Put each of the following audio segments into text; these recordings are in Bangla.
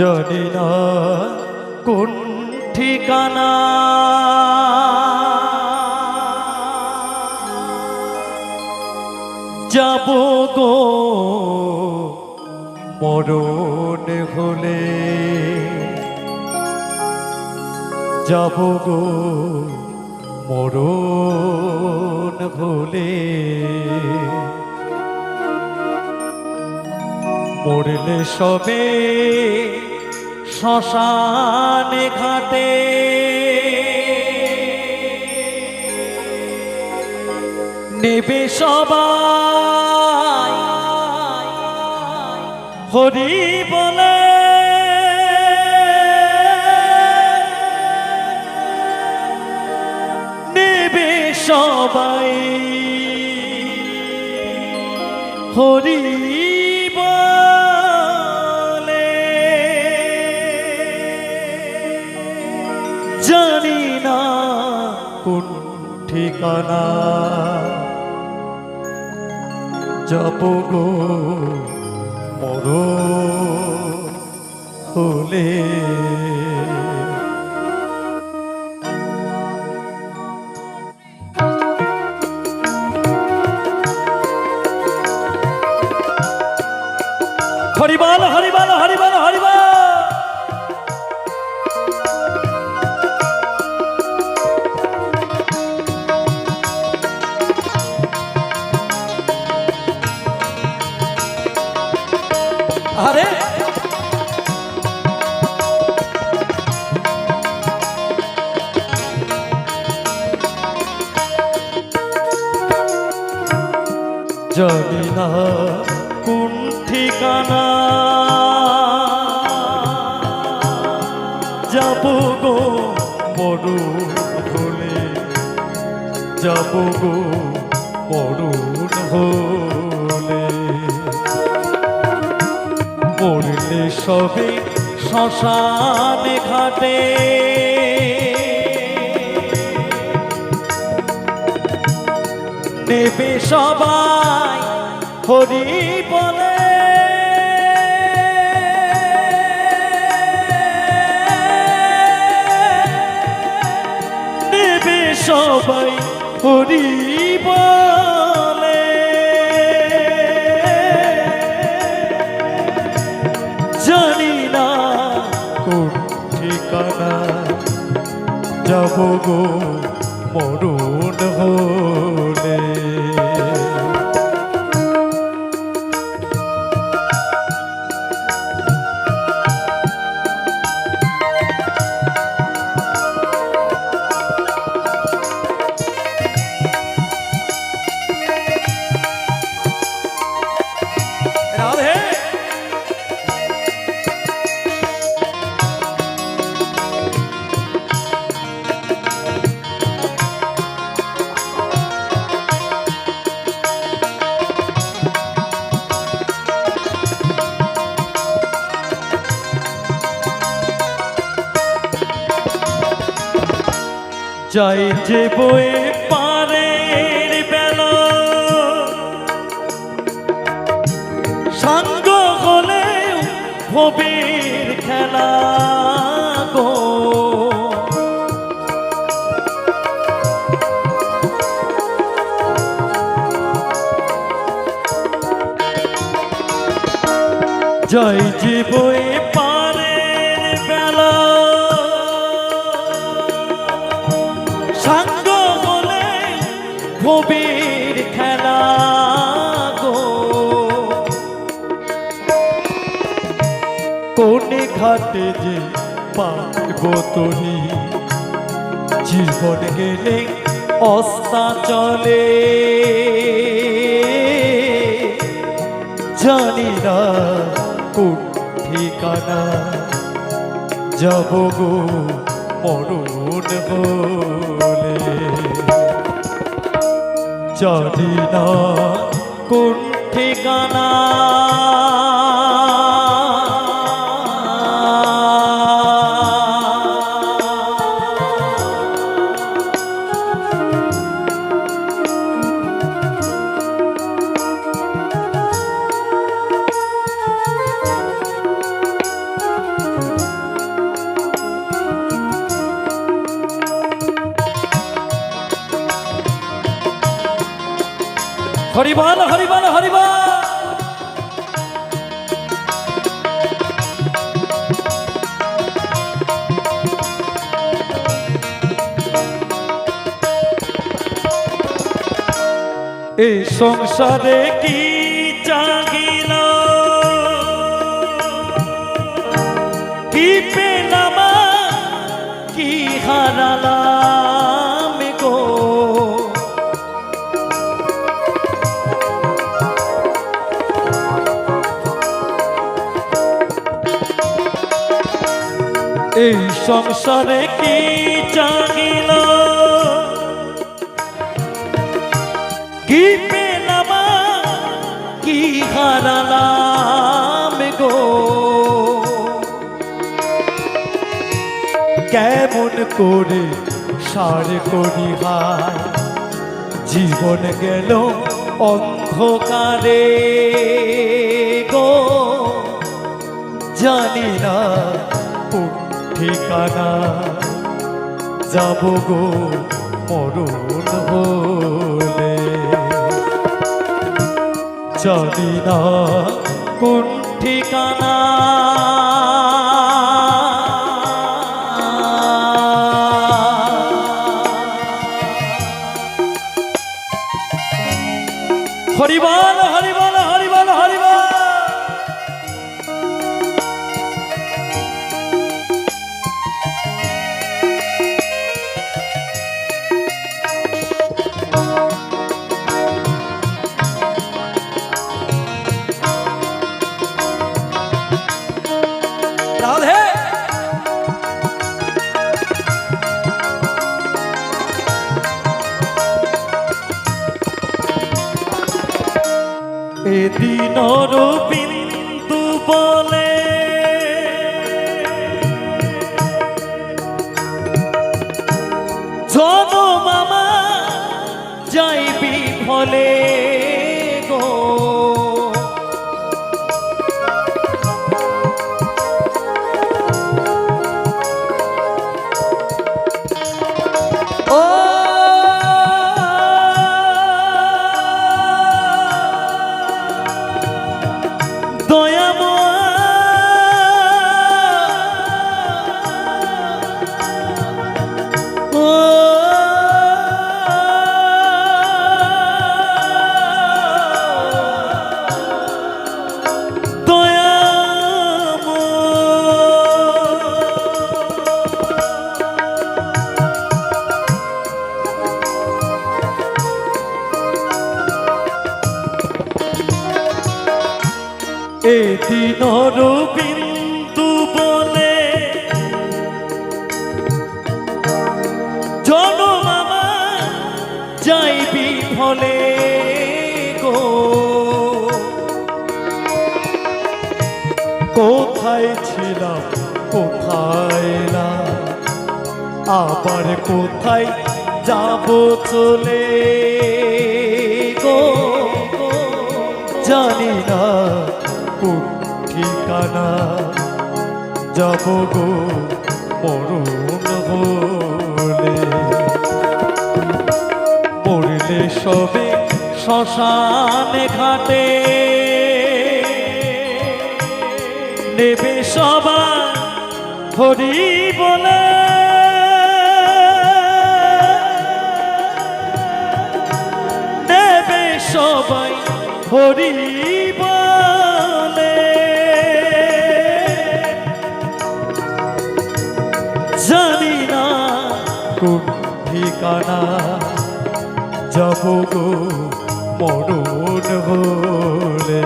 জানি না কোন ঠিকানা? যাব গো মরণ হলে। যাব গো মরণ হলে। মরলে সবে শ্মশানে ঘাটে। নেবে সবাই। হরি বলে। নেবে সবাই। হরি জানি না কোন ঠিকানা। যাব গো মর হলে। আরে। জানি না কোন ঠিকানা যাব গো মরুন হলে যাব গো মরুন হলে মরলে সবে শ্মশানে ঘাটে। নেবে সবাই হরি বলে। সবাই হরি বলে। ঠিকানা যাব গো মরুণ হলে। যাই যে বয়ে পারের বেলা। সাঙ্গ হলে খেলা গো। যাই যে ঘাটে যে পাইব তরি জীবন গেলে অস্তা চলে। জানি না কোন ঠিকানা। যাব গো মরণ হলে জানি না কোন ঠিকানা। হরিবল হরিবল হরিবল। এই সংসারে কি এই সংসারে কি চাগিল কি পেলাম, কি হারালাম গো? কেমন করে সার করি হায় জীবন গেল অন্ধকারে গো। জানি না ঠিকানা যাব গো মরণ হলে। জানি না কোন ঠিকানা। হরিবল এদিন বিন্দু এ দিন বিন্দু বলে জনমামা যাইবি ফলে গো। কোথায় ছিলাম, কোথায় না, আবার কোথায় যাব চলে গো? জানি না। কোন ঠিকানা? যাব গো মরণ হলে পড়লে সবে শ্মশানে ঘাটে। নেবে সবাই হরি বলে। নেবে সবাই হরি ঠিকানা যাব গো মরণ হলে।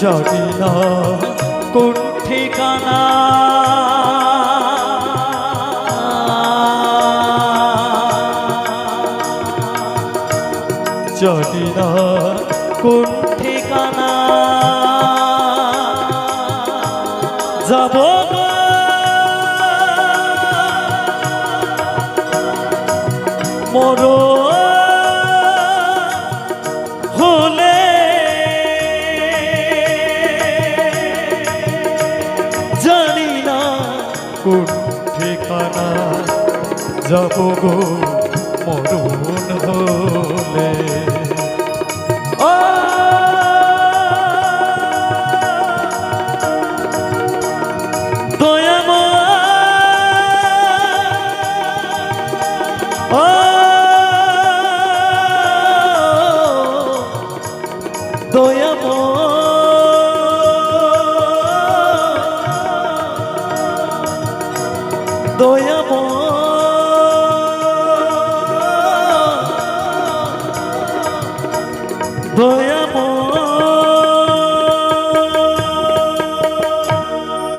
জানি না কোন ঠিকানা। জানি না কোন ঠিকানা। যাব গো মর হলে জানি না কোন ঠিকানা যাব গো মরণ হলে। ও দয়াময়